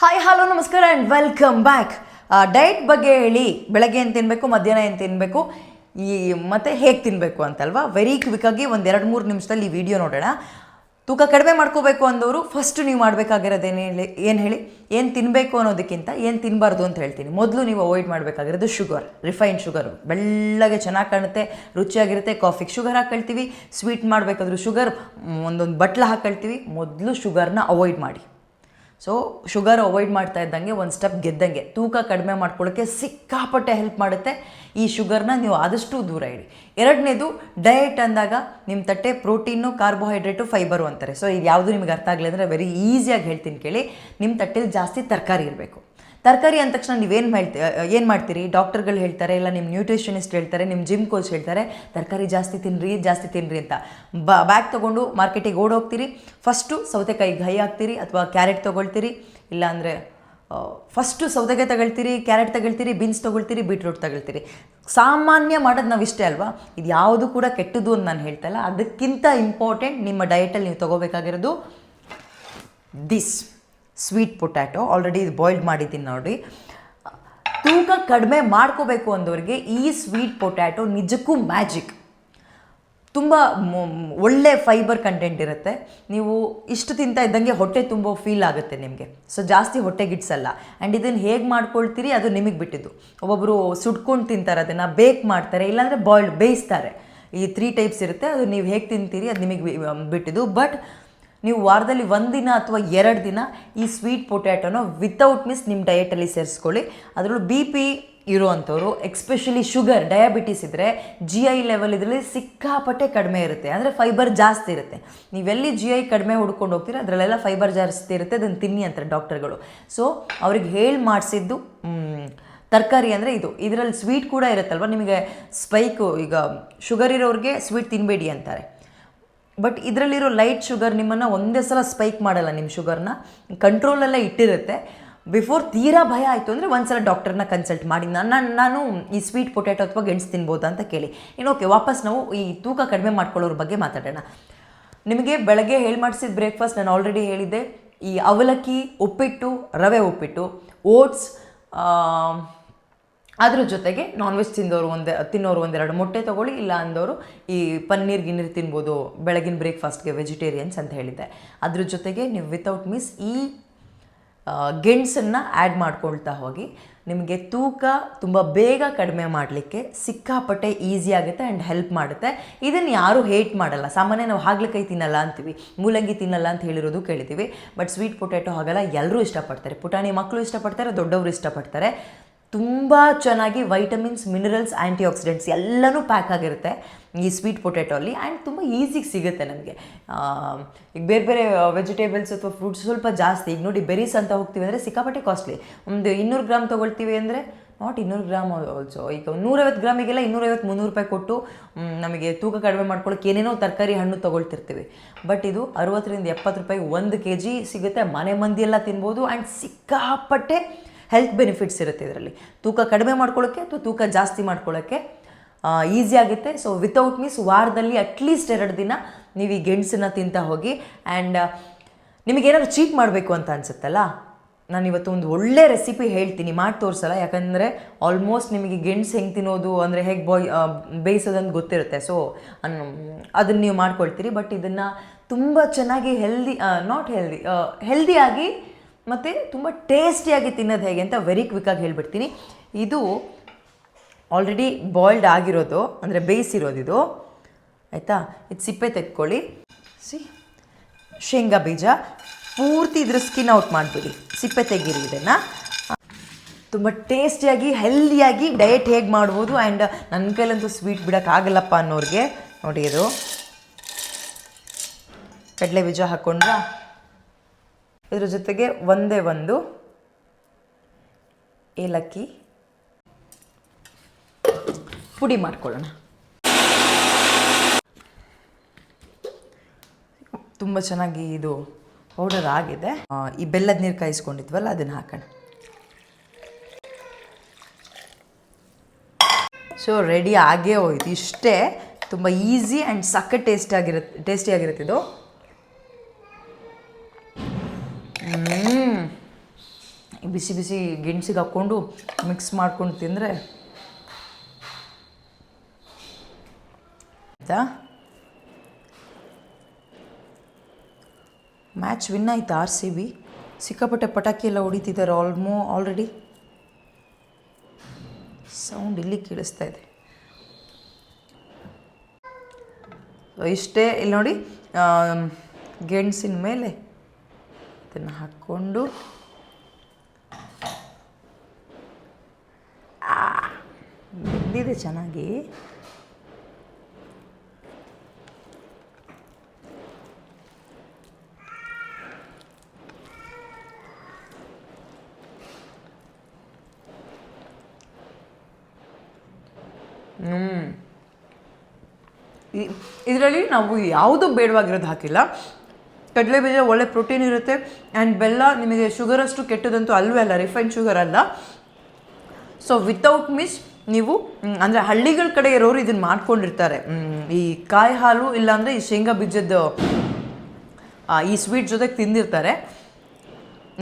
Hi hello ನಮಸ್ಕಾರ and welcome back diet ಬಗ್ಗೆ ಹೇಳಿ, ಬೆಳಗ್ಗೆ ಏನು ತಿನ್ನಬೇಕು ಮಧ್ಯಾಹ್ನ ಏನು ತಿನ್ನಬೇಕು ಈ ಮತ್ತು ಹೇಗೆ ತಿನ್ನಬೇಕು ಅಂತಲ್ವಾ? ವೆರಿ ಕ್ವಿಕ್ಕಾಗಿ ಒಂದು ಎರಡು ಮೂರು ನಿಮಿಷದಲ್ಲಿ ಈ ವಿಡಿಯೋ ನೋಡೋಣ. ತೂಕ ಕಡಿಮೆ ಮಾಡ್ಕೋಬೇಕು ಅಂದವರು ಫಸ್ಟ್ ನೀವು ಮಾಡಬೇಕಾಗಿರೋದೇನು ಹೇಳಿ, ಏನು ಹೇಳಿ? ಏನು ತಿನ್ನಬೇಕು ಅನ್ನೋದಕ್ಕಿಂತ ಏನು ತಿನ್ನಬಾರ್ದು ಅಂತ ಹೇಳ್ತೀನಿ. ಮೊದಲು ನೀವು ಅವಾಯ್ಡ್ ಮಾಡಬೇಕಾಗಿರೋದು ಶುಗರ್ ರಿಫೈನ್ಡ್ ಶುಗರು ಬೆಳ್ಳಗೆ ಚೆನ್ನಾಗಿ ಕಾಣುತ್ತೆ, ರುಚಿಯಾಗಿರುತ್ತೆ ಕಾಫಿಗೆ ಶುಗರ್ ಹಾಕ್ಕೊಳ್ತೀವಿ ಸ್ವೀಟ್ ಮಾಡಬೇಕಾದ್ರೂ ಶುಗರ್ ಒಂದೊಂದು ಬಟ್ಲ ಹಾಕೊಳ್ತೀವಿ, ಮೊದಲು ಶುಗರ್ನ ಅವಾಯ್ಡ್ ಮಾಡಿ. ಸೊ ಶುಗರ್ ಅವಾಯ್ಡ್ ಮಾಡ್ತಾ ಇದ್ದಂಗೆ ಒಂದು ಸ್ಟೆಪ್ ಗೆದ್ದಂಗೆ. ತೂಕ ಕಡಿಮೆ ಮಾಡ್ಕೊಳ್ಳೋಕ್ಕೆ ಸಿಕ್ಕಾಪಟ್ಟೆ ಹೆಲ್ಪ್ ಮಾಡುತ್ತೆ. ಈ ಶುಗರ್ನ ನೀವು ಆದಷ್ಟು ದೂರ ಇಡಿ. ಎರಡನೇದು ಡಯಟ್ ಅಂದಾಗ ನಿಮ್ಮ ತಟ್ಟೆ ಪ್ರೋಟೀನು ಕಾರ್ಬೋಹೈಡ್ರೇಟು ಫೈಬರು ಅಂತಾರೆ. ಸೊ ಇದು ಯಾವುದು ನಿಮಗೆ ಅರ್ಥ ಆಗಲಿ ಅಂದರೆ ವೆರಿ ಈಸಿಯಾಗಿ ಹೇಳ್ತೀನಿ ಕೇಳಿ. ನಿಮ್ಮ ತಟ್ಟೆಲಿ ಜಾಸ್ತಿ ತರಕಾರಿ ಇರಬೇಕು. ತರಕಾರಿ ಅಂದ ತಕ್ಷಣ ನೀವೇನು ಹೇಳ್ತಿ ಏನು ಮಾಡ್ತೀರಿ? ಡಾಕ್ಟರ್ಗಳು ಹೇಳ್ತಾರೆ, ಇಲ್ಲ ನಿಮ್ಮ ನ್ಯೂಟ್ರಿಷನಿಸ್ಟ್ ಹೇಳ್ತಾರೆ ನಿಮ್ಮ ಜಿಮ್ ಕೋಚ್ ಹೇಳ್ತಾರೆ, ತರಕಾರಿ ಜಾಸ್ತಿ ತಿನ್ನಿರಿ ಜಾಸ್ತಿ ತಿನ್ನಿರಿ ಅಂತ. ಬ್ಯಾಗ್ ತೊಗೊಂಡು ಮಾರ್ಕೆಟಿಗೆ ಓಡೋಗ್ತೀರಿ, ಫಸ್ಟು ಸೌತೆಕಾಯಿಗೆ ಘೈ ಹಾಕ್ತೀರಿ ಅಥವಾ ಕ್ಯಾರೆಟ್ ತೊಗೊಳ್ತೀರಿ ಇಲ್ಲಾಂದರೆ ಫಸ್ಟು ಸೌತೆಕಾಯಿ ತಗೊಳ್ತೀರಿ, ಕ್ಯಾರೆಟ್ ತಗೊಳ್ತೀರಿ, ಬೀನ್ಸ್ ತೊಗೊಳ್ತೀರಿ, ಬೀಟ್ರೂಟ್ ತಗೊಳ್ತೀರಿ. ಸಾಮಾನ್ಯ ಮಾಡೋದು ನಾವು ಇಷ್ಟೇ ಅಲ್ವಾ? ಇದು ಯಾವುದು ಕೂಡ ಕೆಟ್ಟದ್ದು ಅಂತ ನಾನು ಹೇಳ್ತಾ ಇಲ್ಲ. ಅದಕ್ಕಿಂತ ಇಂಪಾರ್ಟೆಂಟ್ ನಿಮ್ಮ ಡಯಟಲ್ಲಿ ನೀವು ತೊಗೋಬೇಕಾಗಿರೋದು ದಿಸ್ ಸ್ವೀಟ್ ಪೊಟ್ಯಾಟೊ ಆಲ್ರೆಡಿ ಇದು ಬಾಯ್ಲ್ಡ್ ಮಾಡಿದ್ದೀನಿ ನೋಡಿ. ತೂಕ ಕಡಿಮೆ ಮಾಡ್ಕೋಬೇಕು ಅಂದವ್ರಿಗೆ ಈ ಸ್ವೀಟ್ ಪೊಟ್ಯಾಟೊ ನಿಜಕ್ಕೂ ಮ್ಯಾಜಿಕ್ ತುಂಬ ಒಳ್ಳೆ ಫೈಬರ್ ಕಂಟೆಂಟ್ ಇರುತ್ತೆ. ನೀವು ಇಷ್ಟು ತಿಂತ ಇದ್ದಂಗೆ ಹೊಟ್ಟೆ ತುಂಬೋ ಫೀಲ್ ಆಗುತ್ತೆ ನಿಮಗೆ. ಸೊ ಜಾಸ್ತಿ ಹೊಟ್ಟೆಗಿಡ್ಸಲ್ಲ ಆ್ಯಂಡ್ ಇದನ್ನು ಹೇಗೆ ಮಾಡ್ಕೊಳ್ತೀರಿ ಅದು ನಿಮಗೆ ಬಿಟ್ಟಿದ್ದು. ಒಬ್ಬೊಬ್ಬರು ಸುಡ್ಕೊಂಡು ತಿಂತಾರೆ, ಅದನ್ನು ಬೇಕ್ ಮಾಡ್ತಾರೆ, ಇಲ್ಲಾಂದರೆ ಬಾಯ್ಲ್ಡ್ ಬೇಯಿಸ್ತಾರೆ. ಈ ತ್ರೀ ಟೈಪ್ಸ್ ಇರುತ್ತೆ, ಅದು ನೀವು ಹೇಗೆ ತಿಂತೀರಿ ಅದು ನಿಮಗೆ ಬಿಟ್ಟಿದ್ದು. ಬಟ್ ನೀವು ವಾರದಲ್ಲಿ ಒಂದಿನ ಅಥವಾ ಎರಡು ದಿನ ಈ ಸ್ವೀಟ್ ಪೊಟ್ಯಾಟೋನ ವಿತೌಟ್ ಮಿಸ್ ನಿಮ್ಮ ಡಯಟಲ್ಲಿ ಸೇರಿಸ್ಕೊಳ್ಳಿ. ಅದರಲ್ಲೂ ಬಿ ಪಿ ಇರುವಂಥವ್ರು ಎಕ್ಸ್ಪೆಷಲಿ ಶುಗರ್ ಡಯಾಬಿಟಿಸ್ ಇದ್ದರೆ ಜಿ ಐ ಲೆವೆಲ್ ಇದರಲ್ಲಿ ಸಿಕ್ಕಾಪಟ್ಟೆ ಕಡಿಮೆ ಇರುತ್ತೆ. ಅಂದರೆ ಫೈಬರ್ ಜಾಸ್ತಿ ಇರುತ್ತೆ. ನೀವೆಲ್ಲಿ ಜಿ ಐ ಕಡಿಮೆ ಹುಡ್ಕೊಂಡು ಹೋಗ್ತೀರ ಅದರಲ್ಲೆಲ್ಲ ಫೈಬರ್ ಜಾಸ್ತಿ ಇರುತ್ತೆ. ಅದನ್ನು ತಿನ್ನಿ ಅಂತಾರೆ ಡಾಕ್ಟರ್ಗಳು. ಸೊ ಅವ್ರಿಗೆ ಹೇಳಿ ಮಾಡಿಸಿದ್ದು ತರಕಾರಿ ಅಂದರೆ ಇದು. ಇದರಲ್ಲಿ ಸ್ವೀಟ್ ಕೂಡ ಇರುತ್ತಲ್ವ? ನಿಮಗೆ ಸ್ಪೈಕು ಈಗ ಶುಗರ್ ಇರೋರಿಗೆ ಸ್ವೀಟ್ ತಿನ್ನಬೇಡಿ ಅಂತಾರೆ. ಬಟ್ ಇದರಲ್ಲಿರೋ ಲೈಟ್ ಶುಗರ್ ನಿಮ್ಮನ್ನು ಒಂದೇ ಸಲ ಸ್ಪೈಕ್ ಮಾಡಲ್ಲ ನಿಮ್ಮ ಶುಗರ್ನ ಕಂಟ್ರೋಲೆಲ್ಲ ಇಟ್ಟಿರುತ್ತೆ. ಬಿಫೋರ್ ತೀರಾ ಭಯ ಆಯಿತು ಅಂದರೆ ಒಂದ್ಸಲ ಡಾಕ್ಟರ್ನ ಕನ್ಸಲ್ಟ್ ಮಾಡಿ. ನಾನು ನಾನು ಈ ಸ್ವೀಟ್ ಪೊಟ್ಯಾಟೊ ಅಥವಾ ಗೆಣಸು ತಿನ್ಬೋದಾ ಅಂತ ಕೇಳಿ. ಇನ್ನು ಓಕೆ ವಾಪಸ್ ನಾವು ಈ ತೂಕ ಕಡಿಮೆ ಮಾಡ್ಕೊಳ್ಳೋರ ಬಗ್ಗೆ ಮಾತಾಡೋಣ. ನಿಮಗೆ ಬೆಳಗ್ಗೆ ಹೇಳಿ ಮಾಡಿಸಿದ ಬ್ರೇಕ್ಫಾಸ್ಟ್ ನಾನು ಆಲ್ರೆಡಿ ಹೇಳಿದ್ದೆ. ಈ ಅವಲಕ್ಕಿ, ಉಪ್ಪಿಟ್ಟು, ರವೆ ಉಪ್ಪಿಟ್ಟು ಓಟ್ಸ್ ಅದ್ರ ಜೊತೆಗೆ ನಾನ್ ವೆಜ್ ತಿಂದವರು ಒಂದು, ತಿನ್ನೋರು ಒಂದೆರಡು ಮೊಟ್ಟೆ ತಗೊಳ್ಳಿ, ಇಲ್ಲ ಅಂದವರು ಈ ಪನ್ನೀರ್, ಗಿನ್ನೀರ್ ತಿನ್ಬೋದು, ಬೆಳಗಿನ ಬ್ರೇಕ್ಫಾಸ್ಟ್ಗೆ ವೆಜಿಟೇರಿಯನ್ಸ್ ಅಂತ ಹೇಳಿದ್ದೆ. ಅದ್ರ ಜೊತೆಗೆ ನೀವು ವಿತೌಟ್ ಮಿಸ್ ಈ ಗೆಣಸನ್ನು ಆ್ಯಡ್ ಮಾಡ್ಕೊಳ್ತಾ ಹೋಗಿ, ನಿಮಗೆ ತೂಕ ತುಂಬ ಬೇಗ ಕಡಿಮೆ ಮಾಡಲಿಕ್ಕೆ ಸಿಕ್ಕಾಪಟ್ಟೆ ಈಸಿ ಆಗುತ್ತೆ ಆ್ಯಂಡ್ ಹೆಲ್ಪ್ ಮಾಡುತ್ತೆ. ಇದನ್ನು ಯಾರೂ ಹೇಟ್ ಮಾಡಲ್ಲ. ಸಾಮಾನ್ಯ ನಾವು ಹಾಗಲಕಾಯಿ ತಿನ್ನಲ್ಲ ಅಂತೀವಿ, ಮೂಲಂಗಿ ತಿನ್ನಲ್ಲ ಅಂತ ಹೇಳಿರೋದು ಕೇಳಿದ್ದೀವಿ ಬಟ್ ಸ್ವೀಟ್ ಪೊಟ್ಯಾಟೊ ಹಾಗಲ್ಲ ಎಲ್ಲರೂ ಇಷ್ಟಪಡ್ತಾರೆ. ಪುಟಾಣಿ ಮಕ್ಕಳು ಇಷ್ಟಪಡ್ತಾರೆ, ದೊಡ್ಡವರು ಇಷ್ಟಪಡ್ತಾರೆ. ತುಂಬ ಚೆನ್ನಾಗಿ ವೈಟಮಿನ್ಸ್ ಮಿನರಲ್ಸ್ ಆ್ಯಂಟಿ ಆಕ್ಸಿಡೆಂಟ್ಸ್ ಎಲ್ಲನೂ ಪ್ಯಾಕ್ ಆಗಿರುತ್ತೆ ಈ ಸ್ವೀಟ್ ಪೊಟ್ಯಾಟೋಲ್ಲಿ ಆ್ಯಂಡ್ ತುಂಬ ಈಸಿಗೆ ಸಿಗುತ್ತೆ ನಮಗೆ. ಈಗ ಬೇರೆ ಬೇರೆ ವೆಜಿಟೇಬಲ್ಸ್ ಅಥವಾ ಫ್ರೂಟ್ಸ್ ಸ್ವಲ್ಪ ಜಾಸ್ತಿ. ಈಗ ನೋಡಿ ಬೆರೀಸ್ ಅಂತ ಹೋಗ್ತೀವಿ ಅಂದರೆ ಸಿಕ್ಕಾಪಟ್ಟೆ ಕಾಸ್ಟ್ಲಿ ಒಂದು ಇನ್ನೂರು ಗ್ರಾಮ್ ತೊಗೊಳ್ತೀವಿ ಅಂದರೆ ನಾಟ್ ಇನ್ನೂರು ಗ್ರಾಮ್ ಆಲ್ಸೋ ಈಗ ನೂರೈವತ್ತು ಗ್ರಾಮಿಗೆಲ್ಲ ಇನ್ನೂರೈವತ್ತು, ಮುನ್ನೂರು ರೂಪಾಯಿ ಕೊಟ್ಟು ನಮಗೆ ತೂಕ ಕಡಿಮೆ ಮಾಡ್ಕೊಳ್ಳೋಕೆ ಏನೇನೋ ತರಕಾರಿ ಹಣ್ಣು ತೊಗೊಳ್ತಿರ್ತೀವಿ. ಬಟ್ ಇದು ಅರುವತ್ತರಿಂದ ಎಪ್ಪತ್ತು ರೂಪಾಯಿ ಒಂದು ಕೆ ಜಿ ಸಿಗುತ್ತೆ. ಮನೆ ಮಂದಿ ಎಲ್ಲ ತಿನ್ಬೋದು ಆ್ಯಂಡ್ ಸಿಕ್ಕಾಪಟ್ಟೆ ಹೆಲ್ತ್ ಬೆನಿಫಿಟ್ಸ್ ಇರುತ್ತೆ ಇದರಲ್ಲಿ. ತೂಕ ಕಡಿಮೆ ಮಾಡ್ಕೊಳ್ಳೋಕ್ಕೆ ಅಥವಾ ತೂಕ ಜಾಸ್ತಿ ಮಾಡ್ಕೊಳ್ಳೋಕ್ಕೆ ಈಸಿ ಆಗುತ್ತೆ. ಸೊ ವಿತೌಟ್ ಮೀನ್ಸ್ ವಾರದಲ್ಲಿ ಅಟ್ಲೀಸ್ಟ್ ಎರಡು ದಿನ ನೀವು ಈ ಗೆಣಸನ್ನ ತಿಂತಾ ಹೋಗಿ ಆ್ಯಂಡ್ ನಿಮಗೇನಾದ್ರು ಚೀಟ್ ಮಾಡಬೇಕು ಅಂತ ಅನಿಸುತ್ತಲ್ಲ? ನಾನು ಇವತ್ತು ಒಂದು ಒಳ್ಳೆ ರೆಸಿಪಿ ಹೇಳ್ತೀನಿ, ಮಾಡಿ ತೋರಿಸಲ್ಲ. ಯಾಕಂದರೆ ಆಲ್ಮೋಸ್ಟ್ ನಿಮಗೆ ಗೆಣಸು ಹೆಂಗೆ ತಿನ್ನೋದು ಅಂದರೆ ಹೇಗೆ ಬಾಯ್ ಬೇಯಿಸೋದಂತ ಗೊತ್ತಿರುತ್ತೆ. ಸೊ ಅದನ್ನು ನೀವು ಮಾಡ್ಕೊಳ್ತೀರಿ. ಬಟ್ ಇದನ್ನು ತುಂಬ ಚೆನ್ನಾಗಿ ಹೆಲ್ದಿ ನಾಟ್ ಹೆಲ್ದಿ ಹೆಲ್ದಿಯಾಗಿ ಮತ್ತು ತುಂಬ ಟೇಸ್ಟಿಯಾಗಿ ತಿನ್ನೋದು ಹೇಗೆ ಅಂತ ವೆರಿ ಕ್ವಿಕ್ಕಾಗಿ ಹೇಳ್ಬಿಡ್ತೀನಿ. ಇದು ಆಲ್ರೆಡಿ ಬಾಯ್ಲ್ಡ್ ಆಗಿರೋದು, ಅಂದರೆ ಬೇಯಿಸಿರೋದು ಇದು. ಆಯಿತಾ? ಇದು ಸಿಪ್ಪೆ ತೆಕ್ಕೊಳ್ಳಿ. ಸಿ, ಶೇಂಗಾ ಬೀಜ. ಪೂರ್ತಿ ಇದ್ರ ಸ್ಕಿನ್ ಔಟ್ ಮಾಡಿಬಿಡಿ. ಸಿಪ್ಪೆ ತೆಗೀರಿ ಇದನ್ನು. ತುಂಬ ಟೇಸ್ಟಿಯಾಗಿ ಹೆಲ್ದಿಯಾಗಿ ಡಯಟ್ ಹೇಗೆ ಮಾಡ್ಬೋದು ಆ್ಯಂಡ್ ನನ್ನ ಕೈಲಂತೂ ಸ್ವೀಟ್ ಬಿಡೋಕ್ಕಾಗಲ್ಲಪ್ಪ ಅನ್ನೋರಿಗೆ. ನೋಡಿ ಇದು. ಕಡಲೆ ಬೀಜ ಹಾಕ್ಕೊಂಡ್ರಾ ಇದ್ರ ಜೊತೆಗೆ ಒಂದೇ ಒಂದು ಏಲಕ್ಕಿ ಪುಡಿ ಮಾಡ್ಕೊಳ್ಳೋಣ. ತುಂಬ ಚೆನ್ನಾಗಿ ಇದು ಪೌಡರ್ ಆಗಿದೆ. ಈ ಬೆಲ್ಲದ ನೀರು ಕಾಯಿಸ್ಕೊಂಡಿದ್ವಲ್ಲ, ಅದನ್ನು ಹಾಕೋಣ. ಸೊ ರೆಡಿ ಆಗೇ ಹೋಯ್ತು. ಇಷ್ಟೇ, ತುಂಬ ಈಸಿ ಆ್ಯಂಡ್ ಸಕ್ಕ ಟೇಸ್ಟ್ ಆಗಿರುತ್ತೆ ಟೇಸ್ಟಿಯಾಗಿರುತ್ತೆ ಇದು. ಬಿಸಿ ಬಿಸಿ ಗೆಣಸಿಗೆ ಹಾಕ್ಕೊಂಡು ಮಿಕ್ಸ್ ಮಾಡ್ಕೊಂಡು ತಿಂದರೆ ಆಯಿತಾ? ಮ್ಯಾಚ್ ವಿನ್ ಆಯ್ತು ಆರ್ ಸಿ ಬಿ ಸಿಕ್ಕಾಪಟ್ಟೆ ಪಟಾಕಿ ಎಲ್ಲ ಹೊಡಿತಿದ್ದಾರೆ ಆಲ್ಮೋ ಆಲ್ರೆಡಿ ಸೌಂಡ್ ಇಲ್ಲಿ ಕೇಳಿಸ್ತಾ ಇದೆ. ಇಷ್ಟೇ, ಇಲ್ಲಿ ನೋಡಿ ಗೆಣಸಿನ ಮೇಲೆ ಇದನ್ನು ಹಾಕ್ಕೊಂಡು ಬೆಂದಿದೆ ಚೆನ್ನಾಗಿ. ಇದರಲ್ಲಿ ನಾವು ಯಾವುದು ಬೇಡವಾಗಿರೋದು ಹಾಕಿಲ್ಲ. ಕಡಲೆ ಬೀಜ ಒಳ್ಳೆ ಪ್ರೋಟೀನ್ ಇರುತ್ತೆ. ಆ್ಯಂಡ್ ಬೆಲ್ಲ ನಿಮಗೆ ಶುಗರ್ ಅಷ್ಟು ಕೆಟ್ಟದಂತೂ ಅಲ್ವೇ ಅಲ್ಲ ರಿಫೈನ್ ಶುಗರ್ ಅಲ್ಲ. ಸೊ ವಿತೌಟ್ ಮಿಸ್ ನೀವು ಅಂದರೆ ಹಳ್ಳಿಗಳ ಕಡೆ ಇರೋರು ಇದನ್ನು ಮಾಡ್ಕೊಂಡಿರ್ತಾರೆ. ಈ ಕಾಯಿ ಹಾಲು ಇಲ್ಲಾಂದರೆ ಈ ಶೇಂಗಾ ಬೀಜದ ಈ ಸ್ವೀಟ್ ಜೊತೆಗೆ ತಿಂದಿರ್ತಾರೆ.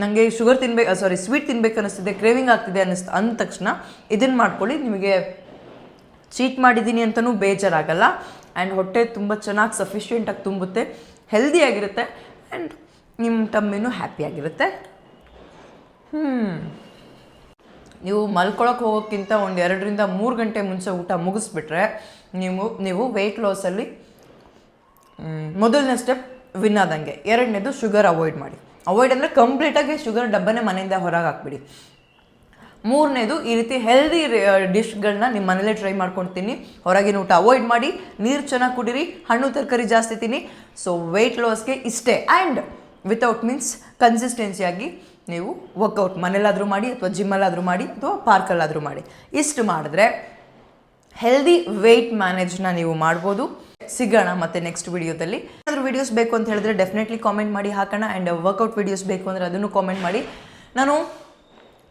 ನನಗೆ ಶುಗರ್ ತಿನ್ಬೇಕು ಸಾರಿ ಸ್ವೀಟ್ ತಿನ್ಬೇಕು ಅನ್ನಿಸ್ತಿದೆ ಕ್ರೇವಿಂಗ್ ಆಗ್ತಿದೆ ಅನ್ನಿಸ್ತು ಅಂದ ತಕ್ಷಣ ಇದನ್ನು ಮಾಡ್ಕೊಳ್ಳಿ. ನಿಮಗೆ ಚೀಟ್ ಮಾಡಿದ್ದೀನಿ ಅಂತಲೂ ಬೇಜಾರಾಗಲ್ಲ. ಆ್ಯಂಡ್ ಹೊಟ್ಟೆ ತುಂಬ ಚೆನ್ನಾಗಿ ಸಫಿಷಿಯೆಂಟಾಗಿ ತುಂಬುತ್ತೆ ಹೆಲ್ದಿಯಾಗಿರುತ್ತೆ ಆ್ಯಂಡ್ ನಿಮ್ಮ ಟಮ್ಮಿನೂ ಹ್ಯಾಪಿಯಾಗಿರುತ್ತೆ ಹ್ಞೂ ನೀವು ಮಲ್ಕೊಳಕ್ಕೆ ಹೋಗೋಕ್ಕಿಂತ ಒಂದು ಎರಡರಿಂದ ಮೂರು ಗಂಟೆ ಮುಂಚೆ ಊಟ ಮುಗಿಸ್ಬಿಟ್ರೆ ನೀವು ನೀವು ವೆಯ್ಟ್ ಲಾಸಲ್ಲಿ ಮೊದಲನೇ ಸ್ಟೆಪ್ ವಿನ್ ಆದಂಗೆ. ಎರಡನೇದು ಶುಗರ್ ಅವಾಯ್ಡ್ ಮಾಡಿ. ಅವಾಯ್ಡ್ ಅಂದರೆ ಕಂಪ್ಲೀಟಾಗಿ ಶುಗರ್ ಡಬ್ಬನೇ ಮನೆಯಿಂದ ಹೊರಗೆ ಹಾಕ್ಬಿಡಿ. ಮೂರನೇದು ಈ ರೀತಿ ಹೆಲ್ದಿ ಡಿಶ್ಗಳನ್ನ ನಿಮ್ಮ ಮನೇಲೇ ಟ್ರೈ ಮಾಡ್ಕೊಳ್ತೀನಿ ಹೊರಗಿನ ಊಟ ಅವಾಯ್ಡ್ ಮಾಡಿ. ನೀರು ಚೆನ್ನಾಗಿ ಕುಡೀರಿ. ಹಣ್ಣು, ತರಕಾರಿ ಜಾಸ್ತಿ ತಿನ್ನಿ. ಸೊ ವೆಯ್ಟ್ ಲಾಸ್ಗೆ ಇಷ್ಟೇ. ಆ್ಯಂಡ್ ವಿತೌಟ್ ಮೀನ್ಸ್ ಕನ್ಸಿಸ್ಟೆನ್ಸಿಯಾಗಿ ನೀವು ವರ್ಕೌಟ್ ಮನೇಲಾದರೂ ಮಾಡಿ ಅಥವಾ ಜಿಮ್ಮಲ್ಲಾದರೂ ಮಾಡಿ ಅಥವಾ ಪಾರ್ಕಲ್ಲಾದರೂ ಮಾಡಿ. ಇಷ್ಟು ಮಾಡಿದ್ರೆ ಹೆಲ್ದಿ ವೆಯ್ಟ್ ಮ್ಯಾನೇಜ್ನ ನೀವು ಮಾಡ್ಬೋದು. ಸಿಗೋಣ ಮತ್ತೆ ನೆಕ್ಸ್ಟ್ ವಿಡಿಯೋದಲ್ಲಿ. ಏನಾದರೂ ವಿಡಿಯೋಸ್ ಬೇಕು ಅಂತ ಹೇಳಿದ್ರೆ ಡೆಫಿನೆಟ್ಲಿ ಕಾಮೆಂಟ್ ಮಾಡಿ ಹಾಕೋಣ ಆ್ಯಂಡ್ ವರ್ಕೌಟ್ ವಿಡಿಯೋಸ್ ಬೇಕು ಅಂದರೆ ಅದನ್ನು ಕಾಮೆಂಟ್ ಮಾಡಿ. ನಾನು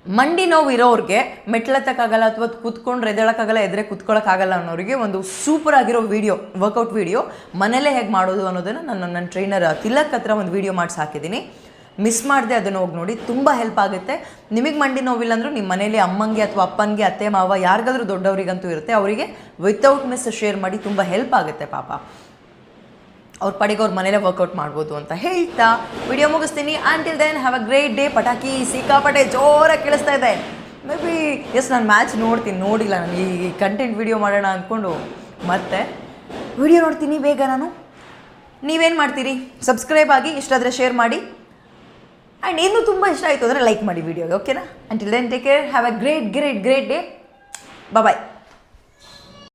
ಮಂಡಿ ನೋವು ಇರೋರಿಗೆ ಮೆಟ್ಲತ್ತಕ್ಕಾಗಲ್ಲ ಅಥವಾ ಕೂತ್ಕೊಂಡ್ರೆ ಎದ್ದೇಳಕ್ಕಾಗಲ್ಲ ಎದ್ರೆ ಕೂತ್ಕೊಳ್ಳೋಕ್ಕಾಗಲ್ಲ ಅನ್ನೋರಿಗೆ ಒಂದು ಸೂಪರ್ ಆಗಿರೋ ವಿಡಿಯೋ ವರ್ಕೌಟ್ ವಿಡಿಯೋ ಮನೇಲೇ ಹೇಗೆ ಮಾಡೋದು ಅನ್ನೋದನ್ನು ನಾನು ನನ್ನ ಟ್ರೈನರ್ ತಿಲಕ್ ಹತ್ರ ಒಂದು ವಿಡಿಯೋ ಮಾಡಿಸಿ ಹಾಕಿದ್ದೀನಿ. ಮಿಸ್ ಮಾಡದೆ ಅದನ್ನು ಹೋಗಿ ನೋಡಿ, ತುಂಬ ಹೆಲ್ಪ್ ಆಗುತ್ತೆ. ನಿಮಗೆ ಮಂಡಿ ನೋವಿಲ್ಲ ಅಂದರೂ ನಿಮ್ಮ ಮನೇಲಿ ಅಮ್ಮಂಗೆ ಅಥವಾ ಅಪ್ಪನಿಗೆ, ಅತ್ತೆ, ಮಾವ ಯಾರಿಗಾದ್ರೂ ದೊಡ್ಡವರಿಗಂತೂ ಇರುತ್ತೆ. ಅವರಿಗೆ ವಿತೌಟ್ ಮಿಸ್ ಶೇರ್ ಮಾಡಿ ತುಂಬ ಹೆಲ್ಪ್ ಆಗುತ್ತೆ ಪಾಪ. ಅವ್ರ ಪಡೆಗೆ ಅವ್ರ ಮನೇಲೆ ವರ್ಕೌಟ್ ಮಾಡ್ಬೋದು ಅಂತ ಹೇಳ್ತಾ ವಿಡಿಯೋ ಮುಗಿಸ್ತೀನಿ. Until then have a great day ಪಟಾಕಿ ಸಿಕ್ಕಾಪಟೆ ಜೋರಾಗಿ ಕೇಳಿಸ್ತಾ ಇದೆ. ಮೇ ಬಿ ಎಸ್ ನಾನು ಮ್ಯಾಚ್ ನೋಡ್ತೀನಿ, ನೋಡಿಲ್ಲ ನಾನು. ಈ ಕಂಟೆಂಟ್ ವಿಡಿಯೋ ಮಾಡೋಣ ಅಂದ್ಕೊಂಡು ಮತ್ತೆ ವಿಡಿಯೋ ನೋಡ್ತೀನಿ ಬೇಗ ನಾನು. ನೀವೇನು ಮಾಡ್ತೀರಿ? ಸಬ್ಸ್ಕ್ರೈಬ್ ಆಗಿ ಇಷ್ಟಾದರೆ ಶೇರ್ ಮಾಡಿ. ಆ್ಯಂಡ್ ಇನ್ನೂ ತುಂಬ ಇಷ್ಟ ಆಯಿತು ಅಂದರೆ ಲೈಕ್ ಮಾಡಿ ವಿಡಿಯೋಗೆ ಓಕೆನಾ until then take care have a great great great day bye